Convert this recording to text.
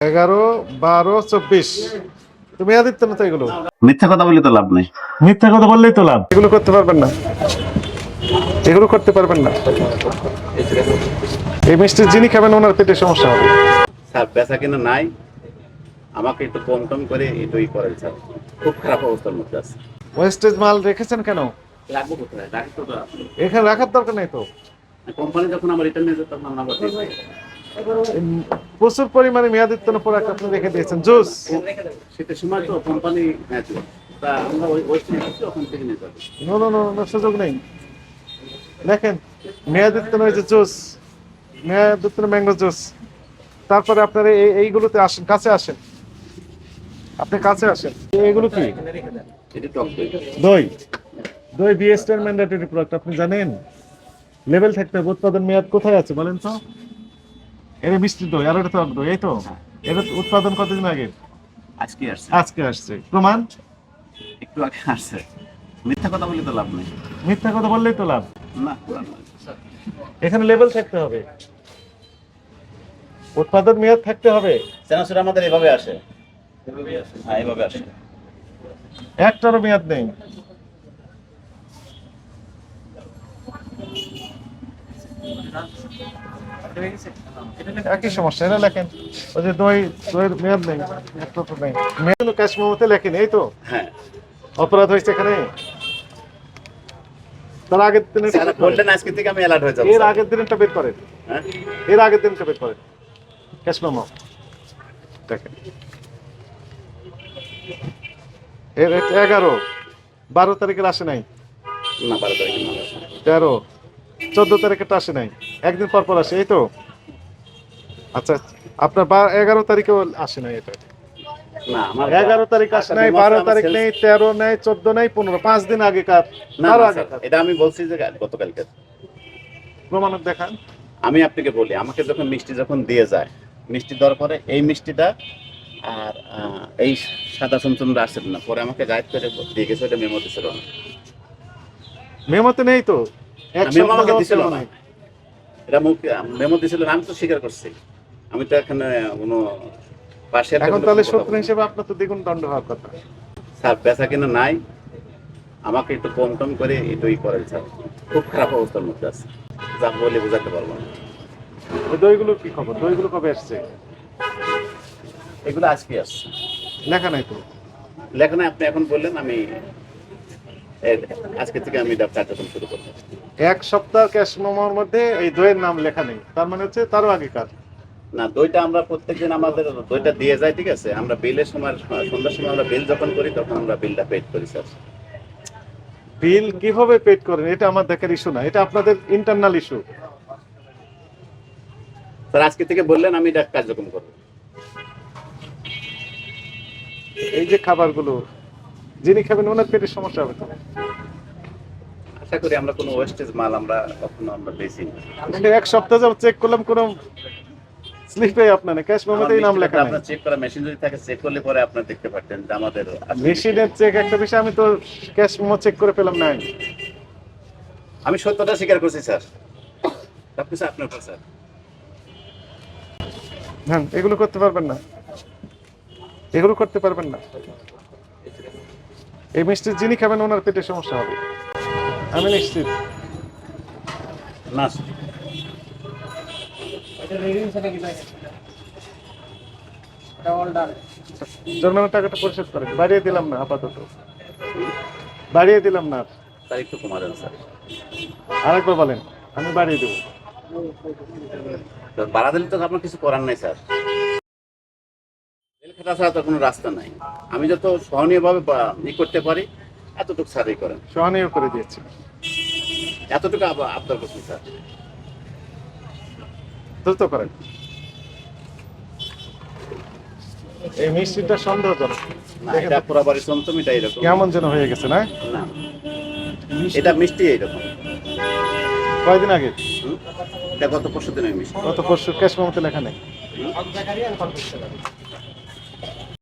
এগারো বারো চব্বিশ। তুমি আদিত্য না তো এগুলো। মিথ্যা কথা বলে তো লাভ নেই। মিথ্যা কথা বললেই তো লাভ। এগুলো করতে পারবেন না। এগুলো করতে পারবেন না। এই মিষ্টি যিনি খাবেন ওনার পেটে সমস্যা হবে। স্যার বেচা কিনা নাই। আমাকে একটু কম টম করে এটাই করেন স্যার। খুব খারাপ অবস্থার মধ্যে আছে। ওয়েস্টেজ মাল রেখেছেন কেন? রাখব কোথায়? রাখি তো এখানে রাখার দরকার নেই তো। কোম্পানি যখন আমার রিটার্ন নিয়ে যেত তখন আমরা প্রচুর পরিমাণে মেয়াদিত্ব প্রোডাক্ট আপনি রেখে দিয়েছেন। জুস। শীতের সময় তো company no no no no, সুযোগ নেই। দেখেন মেয়াদিত্ব ওই যে জুস। Mango juice. তারপরে আপনারা এই এইগুলোতে আসেন কাছে আসেন। আপনি কাছে আসেন। এগুলো কি? দই। দই। দই ম্যান্ডেটরি প্রোডাক্ট আপনি জানেন? লেভেল থাকতে হবে উৎপাদন মেয়াদ কোথায় আছে বলেন তো? এটা মিষ্টি দই আর এটা টক দই এই তো? এটা উৎপাদন কতদিন আগে? আজকে আসছে। আজকে আসছে। প্রমাণ? একটু আগে আসছে। মিথ্যা কথা বলে তো লাভ নেই। মিথ্যা কথা বললেই তো লাভ। না এখানে লেভেল থাকতে হবে। উৎপাদন মেয়াদ থাকতে হবে। চেনাচুর আমাদের এভাবে আসে। হ্যাঁ এভাবে আসে। একটারও মেয়াদ নেই। একই সমস্যা এটা লেখেন। ওই যে দই দইয়ের মেয়াদ নেই একটা তো নেই। মেয়াদ ক্যাশ মেমোতে লেখেন এই তো? হ্যাঁ। অপরাধ হয়েছে এখানে? তার আগের দিনের বললেন আজকে থেকে আমি অ্যালার্ট হয়ে যাব এর আগের দিনটা বের করেন। হ্যাঁ? এর আগের দিনটা বের করেন। ক্যাশ মেমো দেখেন। এর এগারো। বারো তারিখের আসে নাই। না বারো তারিখে মাল আসে। তেরো। চোদ্দ তারিখেরটা আসে নাই। একদিন পর পর আসে এই তো? আচ্ছা আপনার এগারো তারিখে আসে নাই এটা? না এগারো তারিখ আসে নাই আচ্ছা, বারো তারিখ নেই তেরো নেই চোদ্দ নেই পনেরো পাঁচ দিন আগেকার আগে এটা আমি বলছি যে গতকালকে প্রমাণ দেখান। আমি আপনাকে বলি আমাকে যখন মিষ্টি যখন দিয়ে যায় মিষ্টি দেওয়ার পরে এই মিষ্টিটা আর এই সাদা চমচমটা আসছিল না পরে আমাকে গাইড করে দিয়ে গেছে ওটা মেমো দিছিল না। মেমোতে নেই তো? এক মেমো আমাকে দিছিল না। এটা মুখ মেমো দিছিল না আমি তো স্বীকার করছি। আমি তো এখানে কোনো পাশে এখন তাহলে বলিনি। হিসেবে আপনার তো দ্বিগুণ দণ্ড হওয়ার কথা। স্যার বেচা কিনা নাই। আমাকে একটু কম টম করে এটাই করেন স্যার। খুব খারাপ অবস্থার মধ্যে আছে। যা বলে বোঝাতে পারব না। দইগুলো কি খবর? দইগুলো কবে আসছে এগুলো আজকে আসছে। লেখা নাই তো? লেখনে আপনি এখন বললেন আমি আজকে থেকে আমি কার্যক্রম শুরু করব। এক সপ্তাহ ক্যাশ মেমোর মধ্যে এই দইয়ের নাম লেখা নেই। তার মানে হচ্ছে তারও আগেকার না দইটা আমরা প্রত্যেকদিন আমাদের দইটা দিয়ে যাই ঠিক আছে? আমরা বিলের সময় সন্ধ্যার সময় আমরা বিল যখন করি তখন আমরা বিলটা পেড করি স্যার। বিল কীভাবে পেড করেন? এটা আমার দেখার ইস্যু না। এটা আপনাদের ইন্টারনাল ইস্যু স্যার আজকে থেকে বললেন আমি এটা কার্যক্রম করব। এই যে খাবারগুলো যিনি খাবেন ওনার পেটের সমস্যা হবে আশা করি আমরা কোনো ওয়েস্টেজ মাল আমরা কখনো আমরা বেশি না। এক সপ্তাহ যাব চেক করলাম কোনো স্লিপে আপনার ক্যাশ মেমোতেই নাম লেখা আপনার চেক করা মেশিন যদি থাকে চেক করলে পরে আপনার দেখতে পারতেন যে আমাদের মেশিনের চেক একটা বিষয় আমি তো ক্যাশ মেমো চেক করে পেলাম নাই। আমি সত্যটা স্বীকার করছি স্যার। সবকিছু আপনার উপর স্যার। হ্যাঁ এগুলো করতে পারবেন না। এগুলো করতে পারবেন না। এই মিষ্টি যিনি খাবেন ওনার পেটে সমস্যা হবে। আমি নিশ্চিত। না জন্মের টাকাটা পরিশোধ করেন বাড়িয়ে দিলাম না আপাতত। বাড়িয়ে দিলাম না। স্যার একটু কমা দেন স্যার আরেকবার বলেন আমি বাড়িয়ে দেবো। বাড়া দিলে তো আপনার কিছু করার নাই স্যার রেল ছাড়া তো কোনো রাস্তা নাই। আমি যত সহনীয়ভাবে ই করতে পারি এতটুকু স্যারই করেন। সহনীয় করে দিয়েছি। এতটুকু আবদার করছি স্যার। দ্রুত করেন। এই মিষ্টিটা সন্দেহজনক এটা পুরো বাড়ি চমচম এটা এরকম। কেমন যেন হয়ে গেছে না? না। এটা মিষ্টি এইরকম। কয়দিন আগে? এটা গত পরশু দিনের মিষ্টি। গত পরশু ক্যাশ মেমোতে লেখা নেই।